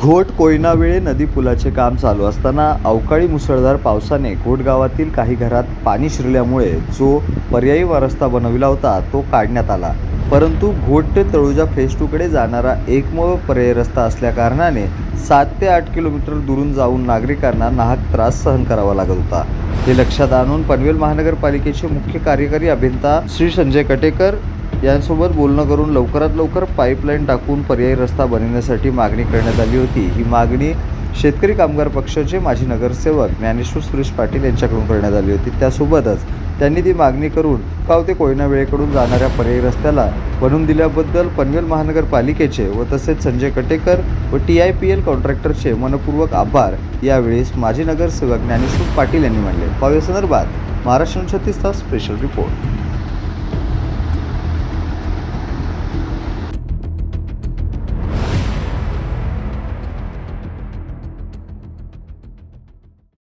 घोट कोयनावेळे नदी पुलाचे काम चालू असताना अवकाळी मुसळधार पावसाने घोट गावातील काही घरात पाणी शिरल्यामुळे जो पर्यायी रस्ता बनविला होता तो काढण्यात आला. परंतु घोट ते तळुजा फेज टूकडे जाणारा एकमेव पर्यायी रस्ता असल्याकारणाने सात ते आठ किलोमीटर दुरून जाऊन नागरिकांना नाहक त्रास सहन करावा लागत होता. हे लक्षात आणून पनवेल महानगरपालिकेचे मुख्य कार्यकारी अभियंता श्री संजय कटेकर यांसोबत बोलणं करून लवकरात लवकर पाईपलाईन टाकून पर्यायी रस्ता बनवण्यासाठी मागणी करण्यात आली होती. ही मागणी शेतकरी कामगार पक्षाचे माजी नगरसेवक ज्ञानेश्वर सुरेश पाटील यांच्याकडून करण्यात आली होती. त्यासोबतच त्यांनी ती मागणी करून कावते कोयना वेळेकडून जाणाऱ्या पर्यायी रस्त्याला बनवून दिल्याबद्दल पनवेल महानगरपालिकेचे व तसेच संजय कटेकर व टी आय पी एल कॉन्ट्रॅक्टरचे मनपूर्वक आभार यावेळेस माजी नगरसेवक ज्ञानेश्वर पाटील यांनी मानले. पाहूया संदर्भात महाराष्ट्र छत्तीस तास स्पेशल रिपोर्ट.